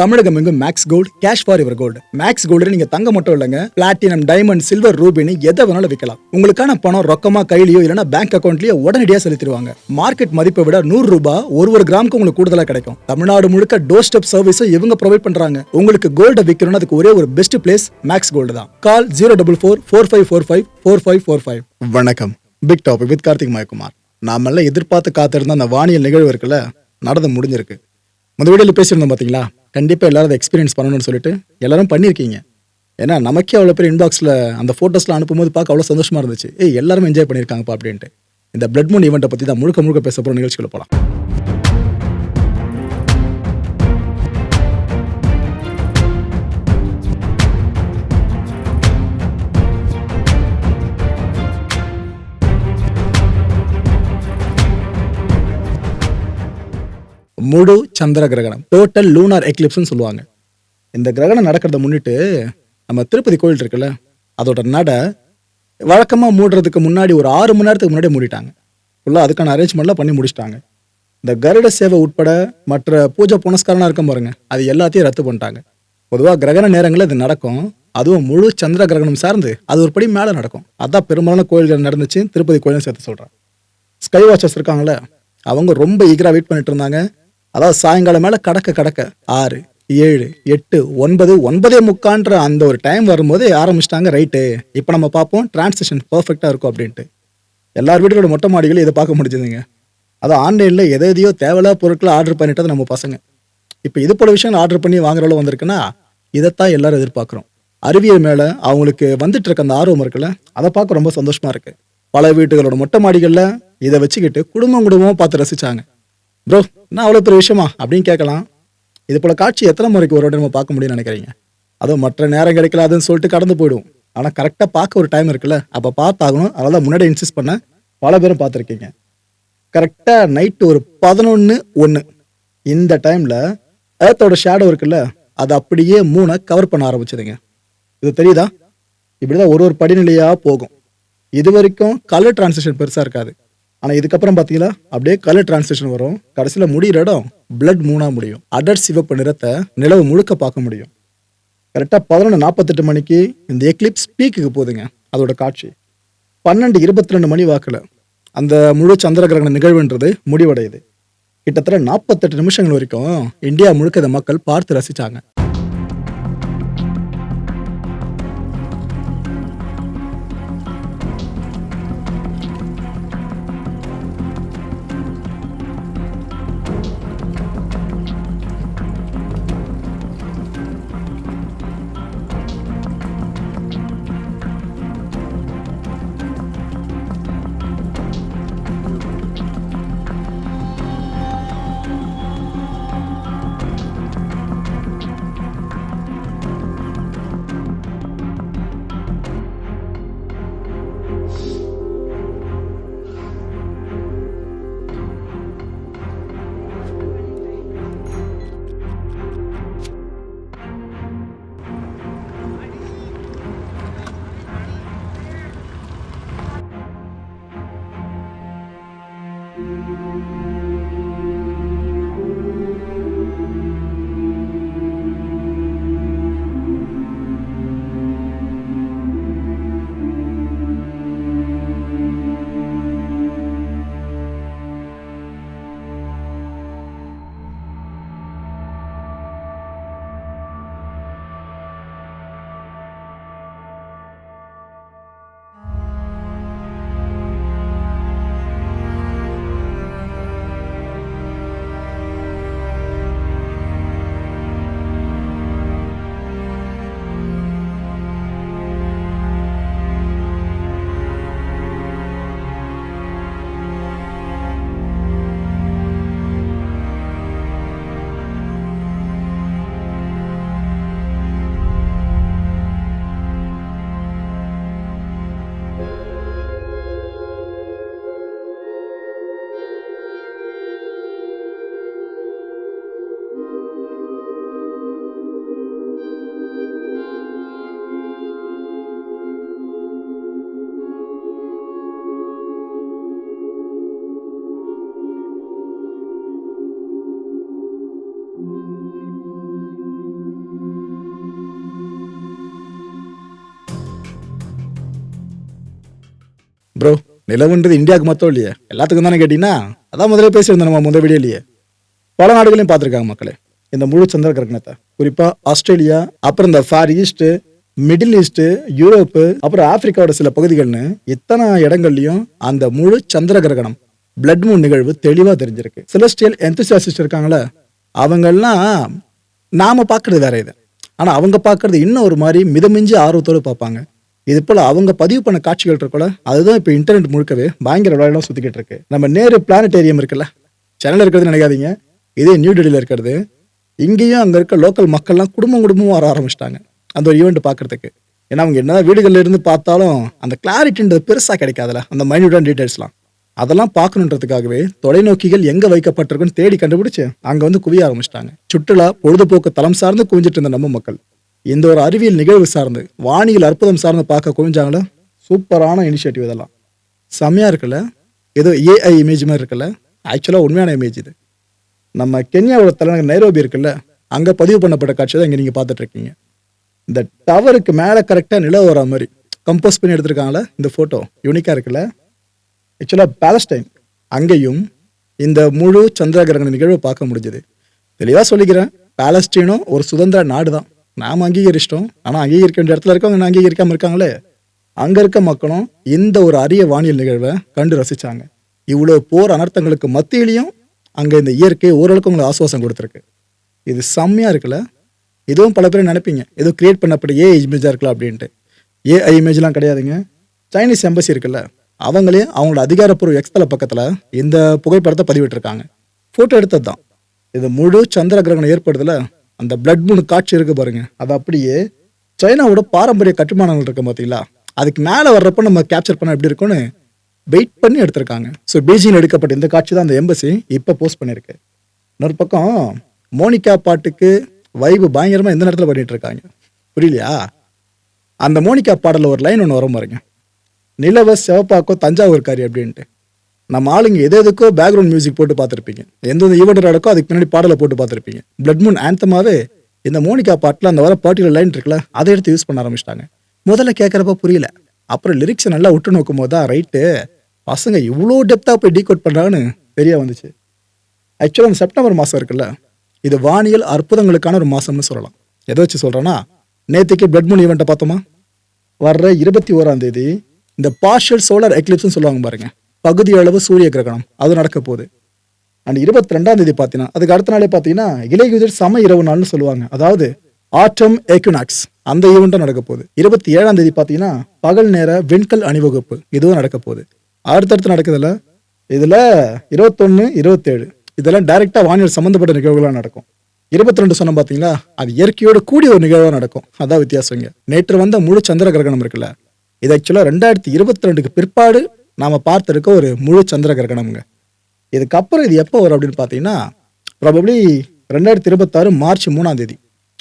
தமிழகம் எங்கும் Max Gold cash for ever gold Max Gold நீங்க தங்க மட்டும் இல்லைங்க. பிளாட்டினம் டைமண்ட் சில்வர் ரூபினி எதை வேணாலும் விற்கலாம் உங்களுக்கான பணம் ரொக்கமா கையிலயோ இல்லைன்னா பேங்க் அக்கௌண்ட்லயோ உடனடியாக செலுத்திடுவாங்க. மார்க்கெட் மதிப்பை விட நூறு ரூபாய் ஒரு ஒரு கிராமுக்கு உங்களுக்கு கூடுதலா கிடைக்கும். தமிழ்நாடு முழுக்க டோர் ஸ்டெப் சர்வீஸும் இவங்க ப்ரொவைட் பண்றாங்க. உங்களுக்கு கோல்ட விற்கணும்னு அதுக்கு ஒரே ஒரு பெஸ்ட் பிளேஸ் மேக்ஸ் கோல்டு தான். Call zero double four four five four five four five four five வணக்கம். Big topic with Karthik Mayakumar நாமெல்லாம் எதிர்பார்த்து காத்திருந்த அந்த வானியல் நிகழ்வு இருக்குல்ல நடந்து முடிஞ்சிருக்கு. முத வீடியோவில் பேசியிருந்தோம் பார்த்தீங்களா கண்டிப்பாக எல்லாரும் அதை எக்ஸ்பீரியன்ஸ் பண்ணணும்னு சொல்லிட்டு எல்லாரும் பண்ணியிருக்கீங்க. ஏன்னா நமக்கே அவ்வளோ பேர் இன்பாக்ஸில் அந்த ஃபோட்டோஸ்லாம் அனுப்பும்போது பார்க்க அவ்வளோ சந்தோஷமாக இருந்துச்சு. ஏய் எல்லாரும் என்ஜாய் பண்ணியிருக்காங்கப்பா அப்படின்ட்டு. இந்த பிளட் மூன் ஈவெண்ட்டை பற்றி தான் முழுக்க முழுக்க பேச போகிற நிகழ்ச்சிகளை போகலாம் முழு சந்திர கிரகணம். டோட்டல் லூனார் எக்லிப்ஸ்னு சொல்லுவாங்க. இந்த கிரகணம் நடக்கிறத முன்னிட்டு நம்ம திருப்பதி கோயில் இருக்குல்ல அதோட நட வழக்கமாக மூடுறதுக்கு முன்னாடி ஒரு ஆறு மணி நேரத்துக்கு முன்னாடி மூடிட்டாங்க. ஃபுல்லாக அதுக்கான அரேஞ்ச்மெண்ட்லாம் பண்ணி முடிச்சிட்டாங்க. இந்த கருட சேவை உட்பட மற்ற பூஜை புனஸ்காரனாக இருக்கும் பாருங்க அது எல்லாத்தையும் ரத்து பண்ணிட்டாங்க. பொதுவாக கிரகண நேரங்களில் இது நடக்கும். அதுவும் முழு சந்திர கிரகணம் சார்ந்து அது ஒரு படி மேலே நடக்கும். அதான் பெரும்பாலான கோயில்கள் நடந்துச்சு திருப்பதி கோயிலும் சேர்த்து சொல்கிறேன் ஸ்கை வாட்சர்ஸ் இருக்காங்களே அவங்க ரொம்ப ஈகராக வெயிட் பண்ணிட்டு இருந்தாங்க. அதாவது சாயங்காலம் மேலே கடக்க கடக்க. ஆறு ஏழு எட்டு ஒன்பது ஒன்பதே முக்கான்ற அந்த ஒரு டைம் வரும்போது ஆரம்பிச்சிட்டாங்க ரைட்டு இப்போ நம்ம பார்ப்போம் டிரான்ஸ்லேஷன் பர்ஃபெக்டாக இருக்கும் அப்படின்ட்டு. எல்லார் வீடுகளோட மொட்டை மாடிகளும் இதை பார்க்க முடிஞ்சதுங்க. அது ஆன்லைனில் எதை எதையோ தேவையில்லாத பொருட்களை ஆர்டர் பண்ணிட்டது நம்ம பசங்க. இப்போ இது போல விஷயங்கள் ஆர்டர் பண்ணி வாங்குற அளவு வந்திருக்குன்னா இதைத்தான் எல்லாரும் எதிர்பார்க்குறோம். அறிவியல் மேலே அவங்களுக்கு வந்துட்டு இருக்க அந்த ஆர்வம் இருக்குல்ல அதை பார்க்க ரொம்ப சந்தோஷமாக இருக்குது பல வீட்டுகளோட மொட்டை மாடிகளில் இதை வச்சுக்கிட்டு குடும்பம் குடும்பமாக பார்த்து ரசித்தாங்க ப்ரோ என்ன அவ்வளோ பெரிய விஷயமா? அப்படின்னு கேட்கலாம். இது போல் காட்சி எத்தனை முறைக்கு ஒரு நம்ம பார்க்க முடியும்னு நினைக்கிறீங்க? அதுவும் மற்ற நேரம் கிடைக்கலாதுன்னு சொல்லிட்டு கடந்து போயிடும். ஆனால் கரெக்டாக பார்க்க ஒரு டைம் இருக்குல்ல அப்போ பார்த்தாகணும். அதனால முன்னாடி இன்சிஸ்ட் பண்ண பல பேரும் பார்த்துருக்கீங்க. கரெக்டாக நைட்டு ஒரு பதினொன்று ஒன்று இந்த டைமில் ஏர்த்தோட ஷேடோ இருக்குல்ல அது அப்படியே மூணை கவர் பண்ண ஆரம்பிச்சதுங்க. இது தெரியுதா? இப்படி தான் ஒரு ஒரு படிநிலையாக போகும். இது வரைக்கும் கலர் டிரான்சிஷன் பெருசாக இருக்காது. ஆனால் இதுக்கப்புறம் பார்த்தீங்களா அப்படியே கலர் டிரான்ஸ்லேஷன் வரும். கடைசியில் முடிகிற இடம் பிளட் மூணாக முடியும். அடர் சிவப்பு நிறத்தை நிலவு முழுக்க பார்க்க முடியும். கரெக்டாக பதினொன்று நாற்பத்தெட்டு மணிக்கு இந்த எக்லிப்ஸ் பீக்குக்கு போகுதுங்க அதோட காட்சி. பன்னெண்டு இருபத்தி ரெண்டு மணி வாக்கில் அந்த முழு சந்திர கிரகண நிகழ்வுன்றது முடிவடையுது. கிட்டத்தட்ட நாற்பத்தெட்டு நிமிஷங்கள் வரைக்கும் இந்தியா முழுக்க இதை மக்கள் பார்த்து ரசித்தாங்க ப்ரோ நிலவுன்றது இந்தியாவுக்கு மொத்தம் இல்லையே. எல்லாத்துக்கும் தானே கேட்டீங்கன்னா அதான் முதல்ல பேசியிருந்தோம் நம்ம முதல் வீடியோலையே. பல நாடுகளையும் பார்த்துருக்காங்க மக்களே. இந்த முழு சந்திர கிரகணத்தை. குறிப்பாக ஆஸ்திரேலியா அப்புறம் இந்த far east middle east Europe அப்புறம் ஆப்பிரிக்காவோட சில பகுதிகள்னு இத்தனை இடங்கள்லையும் அந்த முழு சந்திர கிரகணம் பிளட் மூன் நிகழ்வு தெளிவாக தெரிஞ்சிருக்கு. செலஸ்டியல் எந்தசியாசிஸ்ட் இருக்காங்களே அவங்கெல்லாம் நாம் பார்க்கறது வேற இது. ஆனால் அவங்க பார்க்குறது இன்னும் ஒரு மாதிரி மிதமிஞ்சி ஆர்வத்தோடு பார்ப்பாங்க. இது போல அவங்க பதிவு பண்ண காட்சிகள் இருக்குல்ல அதுதான் இப்போ இன்டர்நெட் முழுக்கவே பயங்கர விளையாடலாம் சுத்திக்கிட்டு இருக்கு. நம்ம நேரு பிளானட்டேரியம் இருக்குல்ல சென்னையில் இருக்கிறது நினைக்காதீங்க. இதே நியூ டெல்லியில் இருக்கிறது இங்கேயும் அங்கே இருக்க லோக்கல் மக்கள்லாம் குடும்பம் குடும்பமும் வர ஆரம்பிச்சிட்டாங்க அந்த ஒரு ஈவெண்ட் பார்க்கறதுக்கு ஏன்னா அவங்க என்னதான் வீடுகளில் இருந்து பார்த்தாலும் அந்த கிளாரிட்டின்றது பெருசாக கிடைக்காதுல்ல அந்த மைன்யூட்டான டீட்டெயில்ஸ்லாம் அதெல்லாம் பார்க்கணுன்றதுக்காகவே தொலைநோக்கிகள் எங்கே வைக்கப்பட்டிருக்குன்னு தேடி கண்டுபிடிச்சு அங்கே வந்து குவிய ஆரம்பிச்சிட்டாங்க. சுற்றுலா பொழுதுபோக்கு தளம் சார்ந்து குவிஞ்சிட்டு இருந்த நம்ம மக்கள். இந்த ஒரு அறிவியல் நிகழ்வு சார்ந்து வானியல் அற்புதம் சார்ந்து பார்க்க குவிஞ்சாங்களே? சூப்பரான இனிஷியேட்டிவ் இதெல்லாம். செம்மையாக இருக்குல்ல? ஏதோ ஏஐ இமேஜ் மாதிரி இருக்குல்ல? ஆக்சுவலாக உண்மையான இமேஜ் இது. நம்ம கென்யாவோட தலைநகர் நைரோபி இருக்குல்ல? அங்கே பதிவு பண்ணப்பட்ட காட்சி தான் இங்கே நீங்கள் பார்த்துட்ருக்கீங்க. இந்த டவருக்கு மேலே கரெக்டாக நிலவு வர மாதிரி கம்போஸ் பண்ணி எடுத்திருக்காங்களே இந்த ஃபோட்டோ யூனிக்காக இருக்குல்ல? ஆக்சுவலாக பேலஸ்டைன் அங்கேயும் இந்த முழு சந்திர கிரகண நிகழ்வை பார்க்க முடிஞ்சது. தெளிவாக சொல்லிக்கிறேன். பாலஸ்டீனும் ஒரு சுதந்திர நாடு தான் நாம் அங்கீகரிச்சிட்டோம். ஆனால் அங்கீகரிக்க வேண்டிய இடத்துல இருக்கவங்க அங்கீகரிக்காமல் இருக்காங்களே? அங்கே இருக்க மக்களும் இந்த ஒரு அரிய வானியல் நிகழ்வை கண்டு ரசித்தாங்க இவ்வளோ போர் அனர்த்தங்களுக்கு மத்தியிலையும் அங்கே இந்த இயற்கை ஓரளவுக்கு உங்களுக்கு ஆசுவாசம் கொடுத்துருக்கு. இது செம்மையாக இருக்குல்ல? இதுவும் பல பேர் நினைப்பீங்க. ஏதோ கிரியேட் பண்ணப்பட்ட ஏ இமேஜாக இருக்கலாம் அப்படின்ட்டு. ஏஐ இமேஜ்லாம் கிடையாதுங்க. சைனீஸ் எம்பசி இருக்குல்ல? அவங்களே அவங்களோட அதிகாரப்பூர்வ எக்ஸ்தல பக்கத்தில் இந்த புகைப்படத்தை பதிவிட்டிருக்காங்க. ஃபோட்டோ எடுத்தது தான் இது முழு சந்திர கிரகணம் ஏற்படுதுல அந்த பிளட் மூணு காட்சி இருக்கு பாருங்க. அது அப்படியே சைனாவோட பாரம்பரிய கட்டுமானங்கள் இருக்கு பார்த்தீங்களா அதுக்கு மேலே வர்றப்ப நம்ம கேப்சர் பண்ண எப்படி இருக்கும்னு வெயிட் பண்ணி எடுத்திருக்காங்க. ஸோ பீஜிங்கில் எடுக்கப்பட்ட இந்த காட்சி தான் அந்த எம்பசி இப்போ போஸ்ட் பண்ணியிருக்கு. இன்னொரு பக்கம் மோனிகா பாட்டுக்கு வைபு பயங்கரமாக எந்த நேரத்தில் பண்ணிட்டு இருக்காங்க. புரியலையா? அந்த மோனிகா பாடலில் ஒரு லைன் ஒன்று வரும் பாருங்க. நிலவ சிவப்பாக்கோ தஞ்சாவூர் காரி அப்படின்ட்டு. நம்ம ஆளுங்க எது எதுக்கோ பேக்ரவுண்ட் மியூசிக் போட்டு பார்த்துருப்பீங்க. எந்தெந்த ஈவெண்ட் நடக்கோ அதுக்கு பின்னாடி பாடலை போட்டு பார்த்துருப்பீங்க. பிளட் மூன் ஆந்தமாவே இந்த மோனிகா பாட்டில் அந்த வர பர்டிகுலர் லைன் இருக்குல்ல அதை எடுத்து யூஸ் பண்ண ஆரம்பிச்சிட்டாங்க. முதல்ல கேட்குறப்ப புரியல. அப்புறம் லிரிக்ஸை நல்லா விட்டு நோக்கும் போது தான் ரைட்டு பசங்க இவ்வளோ டெப்த்தாக போய் டீகோட் பண்ணுறாங்கன்னு தெரிய வந்துச்சு. ஆக்சுவலாக அந்த செப்டம்பர் மாதம் இருக்குல்ல இது வானியல் அற்புதங்களுக்கான ஒரு மாதம்னு சொல்லலாம். எதை வச்சு சொல்கிறேன்னா நேற்றுக்கு பிளட் மூன் ஈவெண்ட்டை பார்த்தோமா? வர்ற இருபத்தி ஓராம் தேதி இந்த பார்ஷியல் சோலார் எக்லிப்ஸ்னு சொல்லுவாங்க பாருங்கள் பகுதி அளவு சூரிய கிரகணம். அது நடக்க போகுது. அண்ட் இருபத்தி ரெண்டாம் தேதி பார்த்தீங்கன்னா அதுக்கு அடுத்த நாளே பார்த்தீங்கன்னா இலையுதிர் சம இரவு நாள்னு சொல்லுவாங்க. அதாவது ஆட்டம் ஏக்குனாக்ஸ் அந்த ஈவெண்ட்டும் நடக்க போகுது. இருபத்தி ஏழாம் தேதி பார்த்தீங்கன்னா பகல் நேர விண்கல் அணிவகுப்பு. இதுவும் நடக்க போகுது. அடுத்தடுத்து நடக்குதுல்ல இதில் இருபத்தொன்று இருபத்தேழு. இதெல்லாம் டைரெக்டாக வானியல் சம்மந்தப்பட்ட நிகழ்வுகளாக நடக்கும். இருபத்தி ரெண்டு சொன்ன பார்த்தீங்களா அது இயற்கையோட கூடிய ஒரு நிகழ்வாக நடக்கும். அதான் வித்தியாசங்க நேற்று வந்த முழு சந்திர கிரகணம் இருக்குல்ல. இது ஆக்சுவலாக ரெண்டாயிரத்தி இருபத்தி ரெண்டுக்கு பிற்பாடு நாம் பார்த்திருக்க ஒரு முழு சந்திர கிரகணம்ங்க. இதுக்கப்புறம் இது எப்போ வரும் அப்படின்னு பார்த்தீங்கன்னா ப்ராபப்ளி ரெண்டாயிரத்தி இருபத்தாறு மார்ச் மூணாம் தேதி.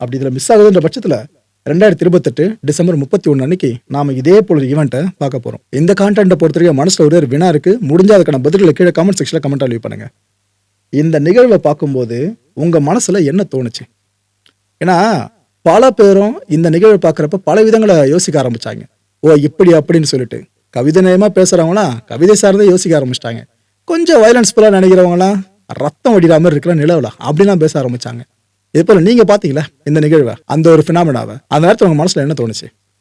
அப்படி இதில் மிஸ் ஆகுதுன்ற பட்சத்தில் ரெண்டாயிரத்தி இருபத்தெட்டு டிசம்பர் முப்பத்தி ஒன்று அன்னைக்கு நாம் இதே போல ஒரு ஈவெண்ட்டை பார்க்க போகிறோம் இந்த கான்டென்ட்டை பொறுத்த வரைக்கும் மனசில் ஒரே ஒரு வினா இருக்குது முடிஞ்ச அதுக்கான பதில்களை கீழே கமெண்ட் செக்ஷனில் கமெண்ட் லீவ் பண்ணுங்கள் இந்த நிகழ்வை பார்க்கும்போது உங்கள் மனசில் என்ன தோணுச்சு? ஏன்னா பல பேரும் இந்த நிகழ்வை பார்க்குறப்ப பல விதங்களை யோசிக்க ஆரம்பிச்சாங்க. ஓ இப்படி அப்படின்னு சொல்லிட்டு. கவிதை நயமாக பேசுறவங்களாம் கவிதை சார்ந்தே யோசிக்க ஆரம்பிச்சிட்டாங்க. கொஞ்சம் வயலன்ஸ் ஃபுல்லாக நினைக்கிறவங்களாம் ரத்தம் வடிகிற மாதிரி இருக்கிற நிலவில் அப்படிலாம் பேச ஆரம்பிச்சாங்க. இதே போல் நீங்கள் பார்த்தீங்களா இந்த நிகழ்வை அந்த ஒரு ஃபினாமினாவை அந்த நேரத்தில் உங்கள் மனசில் என்ன தோணுச்சு?